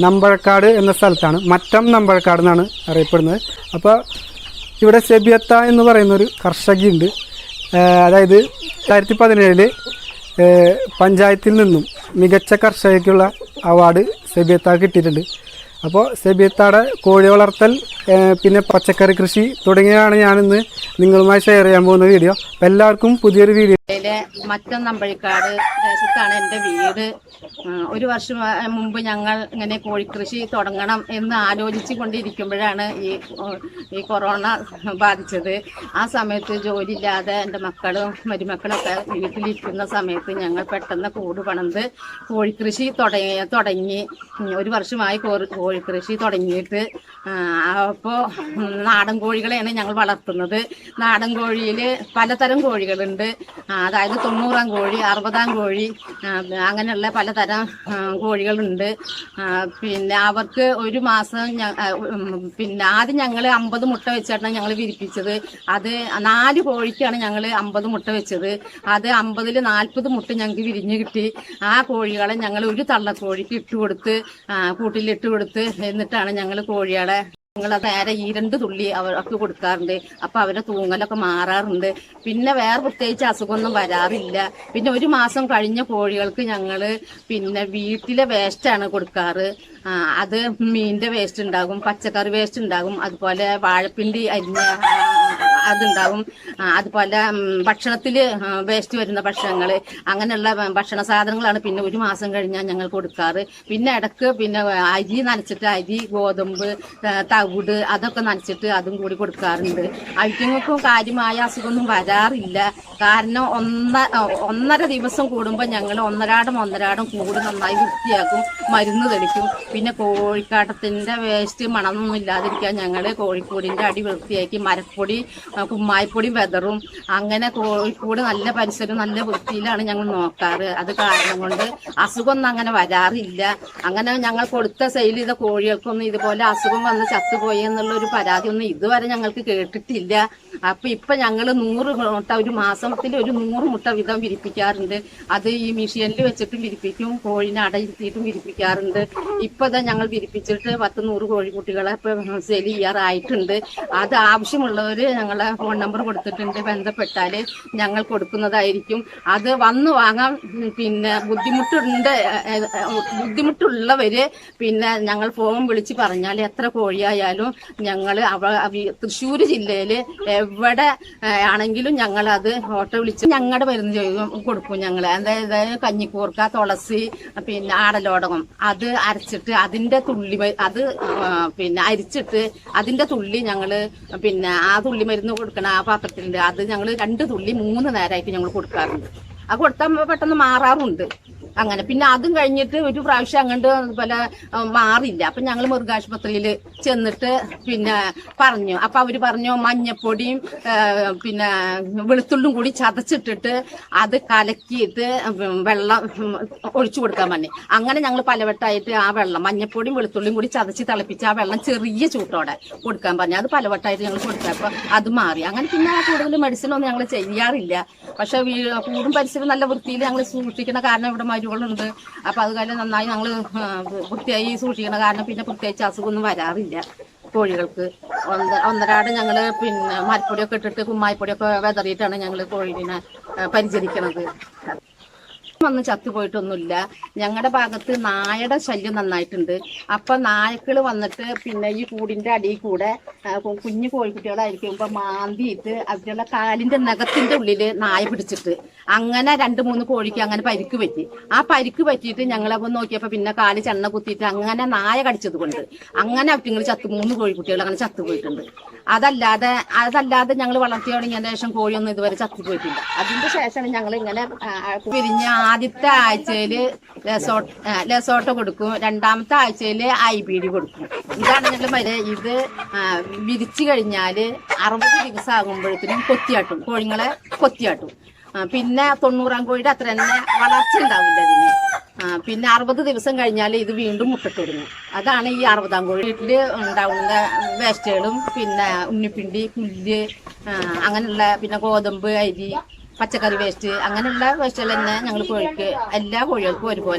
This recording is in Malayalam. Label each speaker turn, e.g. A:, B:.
A: നമ്പഴക്കാട് എന്ന സ്ഥലത്താണ്. മറ്റം നമ്പഴക്കാട് എന്നാണ് അറിയപ്പെടുന്നത്. അപ്പോൾ ഇവിടെ സെബിയത്ത എന്ന് പറയുന്നൊരു കർഷകിയുണ്ട്. അതായത് രണ്ടായിരത്തി പതിനേഴിൽ പഞ്ചായത്തിൽ നിന്നും മികച്ച കർഷകയ്ക്കുള്ള അവാർഡ് സെബിയത്ത കിട്ടിയിട്ടുണ്ട്. അപ്പോൾ സെബിയത്താടെ കോഴി വളർത്തൽ പിന്നെ പച്ചക്കറി കൃഷി തുടങ്ങിയതാണ് ഞാനിന്ന് നിങ്ങളുമായി ഷെയർ ചെയ്യാൻ പോകുന്ന വീഡിയോ എല്ലാവർക്കും പുതിയൊരു വീഡിയോ
B: മറ്റം നമ്പഴിക്കാട് ദേശത്താണ് എന്റെ വീട്. ഒരു വർഷം മുമ്പ് ഞങ്ങൾ ഇങ്ങനെ കോഴിക്കൃഷി തുടങ്ങണം എന്ന് ആലോചിച്ചു കൊണ്ടിരിക്കുമ്പോഴാണ് ഈ ഈ കൊറോണ ബാധിച്ചത്. ആ സമയത്ത് ജോലിയില്ലാതെ എന്റെ മക്കളും മരുമക്കളൊക്കെ വീട്ടിലിരിക്കുന്ന സമയത്ത് ഞങ്ങൾ പെട്ടെന്ന് കൂട് പണത് കോഴിക്കൃഷി തുടങ്ങി തുടങ്ങി. ഒരു വർഷമായി കോഴിക്കൃഷി തുടങ്ങിയിട്ട് അപ്പോൾ നാടൻ കോഴികളെയാണ് ഞങ്ങൾ വളർത്തുന്നത്. നാടൻ കോഴിയിൽ പലതരം കോഴികളുണ്ട്. അതായത് തൊണ്ണൂറാം കോഴി അറുപതാം കോഴി അങ്ങനെയുള്ള പലതരം കോഴികളുണ്ട്. പിന്നെ അവർക്ക് ഒരു മാസം പിന്നെ ആദ്യം ഞങ്ങൾ അമ്പത് മുട്ട വെച്ചാണ് ഞങ്ങൾ വിരിപ്പിച്ചത്. അത് നാല് കോഴിക്കാണ് ഞങ്ങൾ അമ്പത് മുട്ട വെച്ചത്. അത് അമ്പതിൽ നാൽപ്പത് മുട്ട ഞങ്ങൾക്ക് വിരിഞ്ഞ് കിട്ടി. ആ കോഴികളെ ഞങ്ങൾ ഒരു തള്ളക്കോഴിക്ക് ഇട്ട് കൊടുത്ത് ആ, കൂട്ടിലിട്ട് കൊടുത്ത് എന്നിട്ടാണ് ഞങ്ങൾ കോഴികളെ ഞങ്ങൾ നേരെ ഈ രണ്ട് തുള്ളി അവർക്ക് കൊടുക്കാറുണ്ട്. അപ്പൊ അവരെ തൂങ്ങലൊക്കെ മാറാറുണ്ട്. പിന്നെ വേറെ പ്രത്യേകിച്ച് അസുഖമൊന്നും വരാറില്ല. പിന്നെ ഒരു മാസം കഴിഞ്ഞ കോഴികൾക്ക് ഞങ്ങൾ പിന്നെ വീട്ടിലെ വേസ്റ്റാണ് കൊടുക്കാറ്. അത് മീനിന്റെ വേസ്റ്റ് ഉണ്ടാകും പച്ചക്കറി വേസ്റ്റ് ഉണ്ടാകും. അതുപോലെ വാഴപ്പിണ്ടി അരിഞ്ഞ അതുണ്ടാവും. അതുപോലെ ഭക്ഷണത്തിൽ വേസ്റ്റ് വരുന്ന ഭക്ഷണങ്ങൾ അങ്ങനെയുള്ള ഭക്ഷണ സാധനങ്ങളാണ് പിന്നെ ഒരു മാസം കഴിഞ്ഞാൽ ഞങ്ങൾ കൊടുക്കാറ്. പിന്നെ ഇടയ്ക്ക് പിന്നെ അരി നനച്ചിട്ട് അരി ഗോതമ്പ് തവിട് അതൊക്കെ നനച്ചിട്ട് അതും കൂടി കൊടുക്കാറുണ്ട്. അവിറ്റങ്ങൾക്കും കാര്യമായ അസുഖമൊന്നും വരാറില്ല. കാരണം ഒന്ന ഒന്നര ദിവസം കൂടുമ്പോൾ ഞങ്ങൾ ഒന്നരാടം ഒന്നരാടം കൂടി നന്നായി വൃത്തിയാക്കും മരുന്ന് തെളിക്കും. പിന്നെ കോഴിക്കാട്ടത്തിന്റെ വേസ്റ്റ് മണമൊന്നും ഇല്ലാതിരിക്കാൻ ഞങ്ങൾ കോഴിക്കൂടിന്റെ അടി വൃത്തിയാക്കി മരപ്പൊടി ആ, കുമ്മായപ്പൊടി വെതറും. അങ്ങനെ കോഴിക്കോട് നല്ല പരിസരം നല്ല വൃത്തിയിലാണ് ഞങ്ങൾ നോക്കാറ്. അത് കാരണം കൊണ്ട് അസുഖമൊന്നും അങ്ങനെ വരാറില്ല. അങ്ങനെ ഞങ്ങൾ കൊടുത്ത സെയിൽ ചെയ്ത കോഴികൾക്കൊന്നും ഇതുപോലെ അസുഖം വന്ന് ചത്തുപോയി എന്നുള്ള ഒരു പരാതി ഒന്നും ഇതുവരെ ഞങ്ങൾക്ക് കേട്ടിട്ടില്ല. അപ്പൊ ഇപ്പൊ ഞങ്ങൾ നൂറ് മുട്ട ഒരു മാസത്തിൽ ഒരു നൂറ് മുട്ട വീതം വിരിപ്പിക്കാറുണ്ട്. അത് ഈ മെഷീനിൽ വെച്ചിട്ടും വിരിപ്പിക്കും കോഴിനെ അടയിരുത്തിയിട്ടും വിരിപ്പിക്കാറുണ്ട്. ഇപ്പൊ ഇതാ ഞങ്ങൾ വിരിപ്പിച്ചിട്ട് പത്ത് നൂറ് കോഴിക്കുട്ടികളെ ഇപ്പൊ സെയിൽ ചെയ്യാറായിട്ടുണ്ട്. അത് ആവശ്യമുള്ളവര് ഞങ്ങളെ ഫോൺ നമ്പർ കൊടുത്തിട്ടുണ്ട്. ബന്ധപ്പെട്ടാൽ ഞങ്ങൾ കൊടുക്കുന്നതായിരിക്കും. അത് വന്നു വാങ്ങാൻ പിന്നെ ബുദ്ധിമുട്ടുണ്ട് ബുദ്ധിമുട്ടുള്ളവര് പിന്നെ ഞങ്ങൾ ഫോൺ വിളിച്ച് പറഞ്ഞാൽ എത്ര കോഴിയായാലും ഞങ്ങൾ അവ തൃശ്ശൂർ ജില്ലയിൽ എവിടെ ആണെങ്കിലും ഞങ്ങൾ അത് ഓട്ടോ വിളിച്ച് ഞങ്ങളുടെ മരുന്ന് കൊടുക്കും ഞങ്ങൾ അതായത് കഞ്ഞിക്കൂർക്ക തുളസി പിന്നെ ആടലോടകം. അത് അരച്ചിട്ട് അതിന്റെ തുള്ളി അത് പിന്നെ അരിച്ചിട്ട് അതിന്റെ തുള്ളി ഞങ്ങൾ പിന്നെ ആ തുള്ളി മരുന്ന് കൊടുക്കണ ആ പാത്രത്തിലുണ്ട്. അത് ഞങ്ങൾ രണ്ട് തുള്ളി മൂന്ന് നേരമായിട്ട് ഞങ്ങൾ കൊടുക്കാറുണ്ട്. അത് കൊടുത്താൽ പെട്ടെന്ന് മാറാറുണ്ട്. അങ്ങനെ. പിന്നെ അതും കഴിഞ്ഞിട്ട് ഒരു പ്രാവശ്യം അങ്ങോട്ട് പല മാറില്ല അപ്പൊ ഞങ്ങൾ മൃഗാശുപത്രിയിൽ ചെന്നിട്ട് പിന്നെ പറഞ്ഞു. അപ്പൊ അവർ പറഞ്ഞു മഞ്ഞപ്പൊടിയും പിന്നെ വെളുത്തുള്ളും കൂടി ചതച്ചിട്ടിട്ട് അത് കലക്കിയിട്ട് വെള്ളം ഒഴിച്ചു കൊടുക്കാൻ പറഞ്ഞു. അങ്ങനെ ഞങ്ങൾ പലവട്ടായിട്ട് ആ വെള്ളം മഞ്ഞപ്പൊടിയും വെളുത്തുള്ളിയും കൂടി ചതച്ച് തിളപ്പിച്ച് ആ വെള്ളം ചെറിയ ചൂട്ടോടെ കൊടുക്കാൻ പറഞ്ഞു. അത് പലവട്ടായിട്ട് ഞങ്ങൾ കൊടുക്കാം അപ്പൊ അത് മാറി. അങ്ങനെ പിന്നെ കൂടുതൽ മെഡിസിൻ ഒന്നും ഞങ്ങൾ ചെയ്യാറില്ല. പക്ഷെ കൂടും പരിസരം നല്ല വൃത്തിയിൽ ഞങ്ങൾ സൂക്ഷിക്കുന്ന കാരണം ഇവിടെ മരുകളുണ്ട് അപ്പൊ അത് കാരണം നന്നായി ഞങ്ങൾ വൃത്തിയായി സൂക്ഷിക്കുന്ന കാരണം പിന്നെ പ്രത്യേകിച്ച് അസുഖമൊന്നും വരാറില്ല കോഴികൾക്ക്. ഒന്ന ഒന്നരാട് ഞങ്ങൾ പിന്നെ മരപ്പൊടിയൊക്കെ ഇട്ടിട്ട് കുമ്മായിപ്പൊടിയൊക്കെ വെതറിയിട്ടാണ് ഞങ്ങൾ കോഴിനെ പരിചരിക്കണത്. വന്ന് ചത്തുപോയിട്ടൊന്നുമില്ല. ഞങ്ങളുടെ ഭാഗത്ത് നായയുടെ ശല്യം നന്നായിട്ടുണ്ട്. അപ്പൊ നായക്കൾ വന്നിട്ട് പിന്നെ ഈ കൂടിന്റെ അടിയിൽ കൂടെ കുഞ്ഞു കോഴിക്കുട്ടികളായിരിക്കുമ്പോ മാന്തിയിട്ട് അവരുടെ കാലിന്റെ നഖത്തിന്റെ ഉള്ളിൽ നായ പിടിച്ചിട്ട് അങ്ങനെ രണ്ട് മൂന്ന് കോഴിക്ക് അങ്ങനെ പരിക്ക് പറ്റി. ആ പരിക്ക് പറ്റിയിട്ട് ഞങ്ങളപ്പോ നോക്കിയപ്പോ പിന്നെ കാൽ ചെണ്ണ കുത്തിയിട്ട് അങ്ങനെ നായ കടിച്ചത് കൊണ്ട്. അങ്ങനെ അവറ്റിങ്ങൾ ചത്തു മൂന്ന് കോഴിക്കുട്ടികൾ അങ്ങനെ ചത്തു പോയിട്ടുണ്ട്. അതല്ലാതെ അതല്ലാതെ ഞങ്ങൾ വളർത്തി തുടങ്ങിയതിന് ശേഷം കോഴിയൊന്നും ഇതുവരെ ചത്തു പോയിട്ടില്ല. അതിന്റെ ശേഷമാണ് ഞങ്ങൾ ഇങ്ങനെ പിരിഞ്ഞ ആദ്യത്തെ ആഴ്ചയിൽ ലെസോ ആ, ലെസോട്ടോ കൊടുക്കും. രണ്ടാമത്തെ ആഴ്ചയിൽ ഐ ബി ഡി കൊടുക്കും. ഇതാണ് ഞങ്ങൾ ഇത് വിരിച്ചു കഴിഞ്ഞാൽ അറുപത് ദിവസം ആകുമ്പോഴത്തേനും കൊത്തിയാട്ടും. കോഴിങ്ങളെ കൊത്തിയാട്ടും. പിന്നെ തൊണ്ണൂറാം കോഴിയുടെ അത്ര തന്നെ വളർച്ച ഉണ്ടാവില്ല ഇതിന്. പിന്നെ അറുപത് ദിവസം കഴിഞ്ഞാൽ ഇത് വീണ്ടും മുട്ടിട്ട് തുടങ്ങും അതാണ് ഈ അറുപതാം കോഴി വീട്ടിൽ ഉണ്ടാവുന്ന വേസ്റ്റുകളും പിന്നെ ഉണ്ണിപ്പിണ്ടി പുല്ല് അങ്ങനെയുള്ള പിന്നെ ഗോതമ്പ് അരി പച്ചക്കറി വേസ്റ്റ് അങ്ങനെയുള്ള വേസ്റ്റുകൾ തന്നെ ഞങ്ങൾ കോഴിക്ക് എല്ലാ കോഴികൾക്കും ഒരുപോലെ